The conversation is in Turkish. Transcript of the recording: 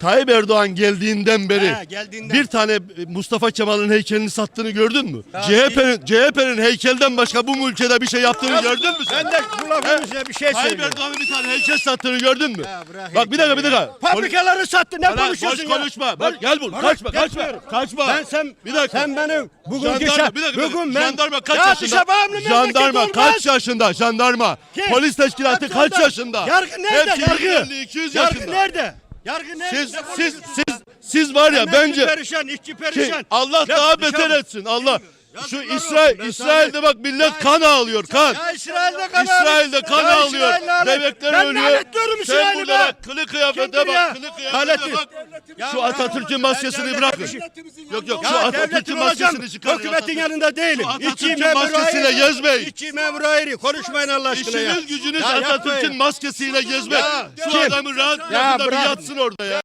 Tayyip Erdoğan geldiğinden beri Ha, geldiğinden. bir tane Mustafa Kemal'in heykelini sattığını gördün mü? CHP'nin CHP'nin heykelden başka bu ülkede bir şey yaptığını gördün mü sen? Ben de bu lafın üstüne bir şey Tayyip. Erdoğan'ın bir tane heykel sattığını gördün mü? Ya bırak Bak bir dakika bir dakika. Fabrikaları sattı ne Bana konuşuyorsun boş ya? konuşma. Bak gel bul. Bana Kaçma kaçma. Kaçma. Ben sen bir dakika. sen benim bugünkü Jandarma, şa- bir dakika, bir dakika. bugün ben jandarma kaç ya yaşında? dışa bağımlı memleket Jandarma olmaz. kaç yaşında? Jandarma. Kim? Polis teşkilatı Hepsi kaç orada. yaşında? Yargı nerede? Hepsi yargı. 150, 200 yargı yaşında. nerede? Yargı nerede? Siz Ne siz siz siz var ya bence perişan, işçi Şey, perişan. Allah daha beter etsin. Allah. Şu Yazıklar İsrail olsun, ben İsrail'de bak millet kan ağlıyor kan. Ya İsrail'de kan İsrail'de kan Ya ağlıyor. İsrail lanet. Bebekler ben ölüyor. lanetliyorum Sen İsrail'i burada be. bak kılı kıyafete Kimdir ya? bak. Kılı kıyafete bak. Şu. Atatürk'ün maskesini bırakın. Yok yok Ya şu devletin Atatürk'ün olacağım. maskesini çıkarın. Hükümetin Atatürk- yanında değilim. Şu Atatürk'ün İçi maskesiyle ayrı. gezmeyin. İçi memuru ayrı. Konuşmayın Allah aşkına ya. İşiniz gücünüz Ya Atatürk'ün maskesiyle gezmek. Ya, Şu kim? adamı rahat Ya bırakın yatsın orada ya.